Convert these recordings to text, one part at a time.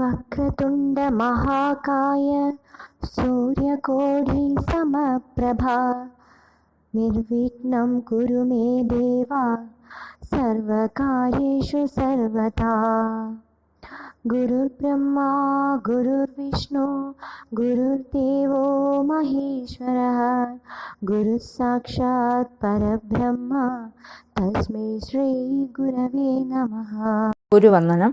वक्रतुण्डमहाकाय सूर्यकोटिसमप्रभा निर्विघ्नं कुरु मे देवा सर्वकार्येषु सर्वदा गुरुर्ब्रह्मा गुरुर्विष्णु गुरुर्देवो महेश्वरः गुरुः साक्षात् परब्रह्म तस्मै श्रीगुरवे नमः ഗുരുവന്ദനം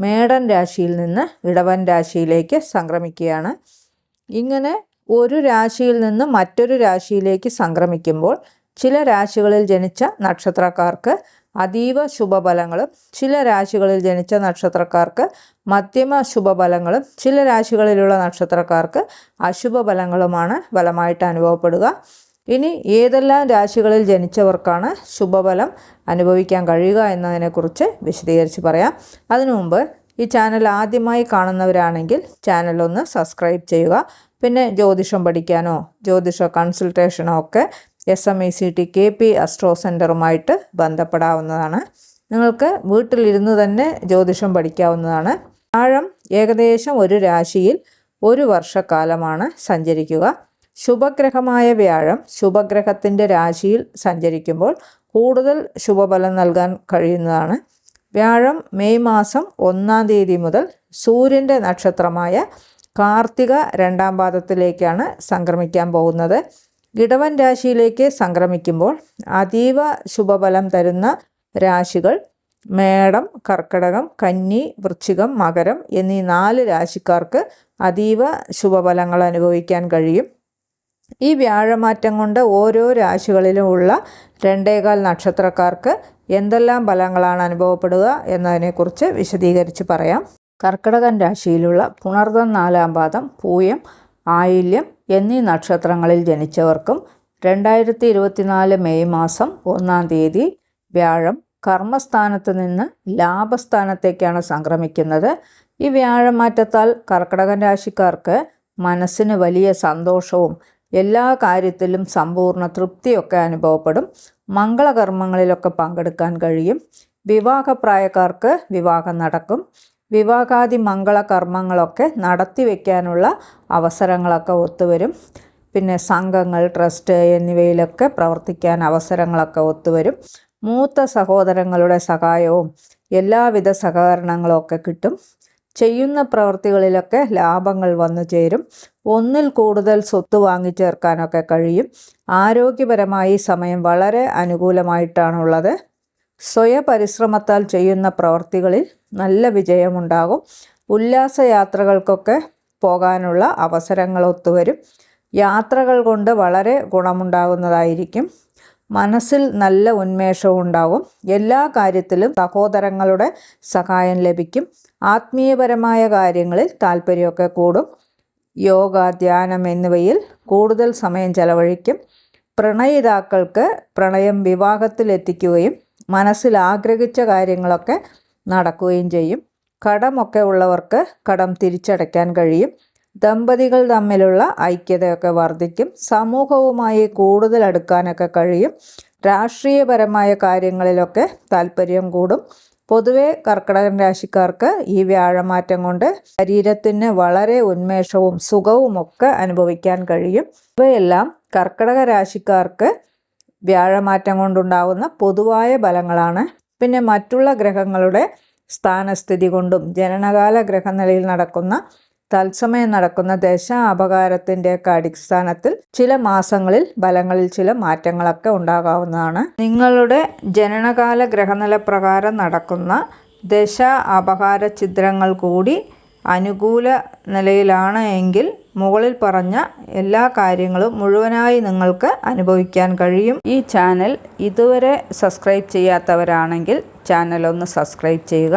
മേടൻ രാശിയിൽ നിന്ന് ഇടവൻ രാശിയിലേക്ക് സംക്രമിക്കുകയാണ്. ഇങ്ങനെ ഒരു രാശിയിൽ നിന്ന് മറ്റൊരു രാശിയിലേക്ക് സംക്രമിക്കുമ്പോൾ ചില രാശികളിൽ ജനിച്ച നക്ഷത്രക്കാർക്ക് അതീവ ശുഭഫലങ്ങളും ചില രാശികളിൽ ജനിച്ച നക്ഷത്രക്കാർക്ക് മധ്യമ ശുഭഫലങ്ങളും ചില രാശികളിലുള്ള നക്ഷത്രക്കാർക്ക് അശുഭഫലങ്ങളുമാണ് ഫലമായിട്ട് അനുഭവപ്പെടുക. ഇനി ഏതെല്ലാം രാശികളിൽ ജനിച്ചവർക്കാണ് ശുഭഫലം അനുഭവിക്കാൻ കഴിയുക എന്നതിനെക്കുറിച്ച് വിശദീകരിച്ച് പറയാം. അതിനു മുമ്പ് ഈ ചാനൽ ആദ്യമായി കാണുന്നവരാണെങ്കിൽ ചാനൽ ഒന്ന് സബ്സ്ക്രൈബ് ചെയ്യുക. പിന്നെ ജ്യോതിഷം പഠിക്കാനോ ജ്യോതിഷ കൺസൾട്ടേഷനോ ഒക്കെ S M E C T K P astro സെന്ററുമായിട്ട് ബന്ധപ്പെടാവുന്നതാണ്. നിങ്ങൾക്ക് വീട്ടിലിരുന്ന് തന്നെ ജ്യോതിഷം പഠിക്കാവുന്നതാണ്. ആഴം ഏകദേശം ഒരു രാശിയിൽ ഒരു വർഷക്കാലമാണ് സഞ്ചരിക്കുക. ശുഭഗ്രഹമായ വ്യാഴം ശുഭഗ്രഹത്തിന്റെ രാശിയിൽ സഞ്ചരിക്കുമ്പോൾ കൂടുതൽ ശുഭഫലം നൽകാൻ കഴിയുന്നതാണ്. വ്യാഴം മെയ് മാസം ഒന്നാം തീയതി മുതൽ സൂര്യന്റെ നക്ഷത്രമായ കാർത്തിക രണ്ടാം പാദത്തിലേക്കാണ് സംക്രമിക്കാൻ പോകുന്നത്. ഇടവൻ രാശിയിലേക്ക് സംക്രമിക്കുമ്പോൾ അതീവ ശുഭഫലം തരുന്ന രാശികൾ മേടം കർക്കടകം കന്നി വൃശ്ചികം മകരം എന്നീ നാല് രാശിക്കാർക്ക് അതീവ ശുഭഫലങ്ങൾ അനുഭവിക്കാൻ കഴിയും. ഈ വ്യാഴമാറ്റം കൊണ്ട് ഓരോ രാശികളിലുമുള്ള രണ്ടേകാൽ നക്ഷത്രക്കാർക്ക് എന്തെല്ലാം ഫലങ്ങളാണ് അനുഭവപ്പെടുക എന്നതിനെക്കുറിച്ച് വിശദീകരിച്ച് പറയാം. കർക്കിടകൻ രാശിയിലുള്ള പുണർദം നാലാം പാദം പൂയം ആയില്യം എന്നീ നക്ഷത്രങ്ങളിൽ ജനിച്ചവർക്കും രണ്ടായിരത്തി ഇരുപത്തിനാല് മെയ് മാസം ഒന്നാം തീയതി വ്യാഴം കർമ്മസ്ഥാനത്ത് നിന്ന് ലാഭസ്ഥാനത്തേക്കാണ് സംക്രമിക്കുന്നത്. ഈ വ്യാഴമാറ്റത്താൽ കർക്കിടകൻ രാശിക്കാർക്ക് മനസ്സിന് വലിയ സന്തോഷവും എല്ലാ കാര്യത്തിലും സമ്പൂർണ തൃപ്തിയൊക്കെ അനുഭവപ്പെടും. മംഗളകർമ്മങ്ങളിലൊക്കെ പങ്കെടുക്കാൻ കഴിയും. വിവാഹപ്രായക്കാർക്ക് വിവാഹം നടക്കും. വിവാഹാദി മംഗളകർമ്മങ്ങളൊക്കെ നടത്തി വയ്ക്കാനുള്ള അവസരങ്ങളൊക്കെ ഒത്തുവരും. പിന്നെ സംഘങ്ങൾ ട്രസ്റ്റ് എന്നിവയിലൊക്കെ പ്രവർത്തിക്കാൻ അവസരങ്ങളൊക്കെ ഒത്തുവരും. മൂത്ത സഹോദരങ്ങളുടെ സഹായവും എല്ലാവിധ സഹകരണങ്ങളും ഒക്കെ കിട്ടും. ചെയ്യുന്ന പ്രവൃത്തികളിലൊക്കെ ലാഭങ്ങൾ വന്നു ചേരും. ഒന്നിൽ കൂടുതൽ സ്വത്ത് വാങ്ങിച്ചേർക്കാനൊക്കെ കഴിയും. ആരോഗ്യപരമായി സമയം വളരെ അനുകൂലമായിട്ടാണുള്ളത്. സ്വയപരിശ്രമത്താൽ ചെയ്യുന്ന പ്രവൃത്തികളിൽ നല്ല വിജയമുണ്ടാകും. ഉല്ലാസയാത്രകൾക്കൊക്കെ പോകാനുള്ള അവസരങ്ങൾ ഒത്തുവരും യാത്രകൾ കൊണ്ട് വളരെ ഗുണമുണ്ടാകുന്നതായിരിക്കും. മനസ്സിൽ നല്ല ഉന്മേഷവും ഉണ്ടാവും. എല്ലാ കാര്യത്തിലും സഹോദരങ്ങളുടെ സഹായം ലഭിക്കും. ആത്മീയപരമായ കാര്യങ്ങളിൽ താല്പര്യമൊക്കെ കൂടും. യോഗ ധ്യാനം എന്നിവയിൽ കൂടുതൽ സമയം ചെലവഴിക്കും. പ്രണയിതാക്കൾക്ക് പ്രണയം വിവാഹത്തിലെത്തിക്കുകയും മനസ്സിൽ ആഗ്രഹിച്ച കാര്യങ്ങളൊക്കെ നടക്കുകയും ചെയ്യും. കടമൊക്കെ ഉള്ളവർക്ക് കടം തിരിച്ചടയ്ക്കാൻ കഴിയും. ദമ്പതികൾ തമ്മിലുള്ള ഐക്യതയൊക്കെ വർദ്ധിക്കും സമൂഹവുമായി കൂടുതൽ അടുക്കാനൊക്കെ കഴിയും. രാഷ്ട്രീയപരമായ കാര്യങ്ങളിലൊക്കെ താല്പര്യം കൂടും. പൊതുവെ കർക്കിടകൻ രാശിക്കാർക്ക് ഈ വ്യാഴമാറ്റം കൊണ്ട് ശരീരത്തിന് വളരെ ഉന്മേഷവും സുഖവും ഒക്കെ അനുഭവിക്കാൻ കഴിയും. ഇവയെല്ലാം കർക്കിടക രാശിക്കാർക്ക് വ്യാഴമാറ്റം കൊണ്ടുണ്ടാകുന്ന പൊതുവായ ഫലങ്ങളാണ്. പിന്നെ മറ്റുള്ള ഗ്രഹങ്ങളുടെ സ്ഥാനസ്ഥിതി കൊണ്ടും ജനനകാല ഗ്രഹനിലയിൽ നടക്കുന്ന തത്സമയം നടക്കുന്ന ദശ അപകാരത്തിന്റെയൊക്കെ അടിസ്ഥാനത്തിൽ ചില മാസങ്ങളിൽ ഫലങ്ങളിൽ ചില മാറ്റങ്ങളൊക്കെ ഉണ്ടാകാവുന്നതാണ്. നിങ്ങളുടെ ജനനകാല ഗ്രഹനില പ്രകാരം നടക്കുന്ന ദശ അപകാര ചിത്രങ്ങൾ കൂടി അനുകൂല നിലയിലാണ് എങ്കിൽ മുകളിൽ പറഞ്ഞ എല്ലാ കാര്യങ്ങളും മുഴുവനായി നിങ്ങൾക്ക് അനുഭവിക്കാൻ കഴിയും. ഈ ചാനൽ ഇതുവരെ സബ്സ്ക്രൈബ് ചെയ്യാത്തവരാണെങ്കിൽ ചാനൽ ഒന്ന് സബ്സ്ക്രൈബ് ചെയ്യുക.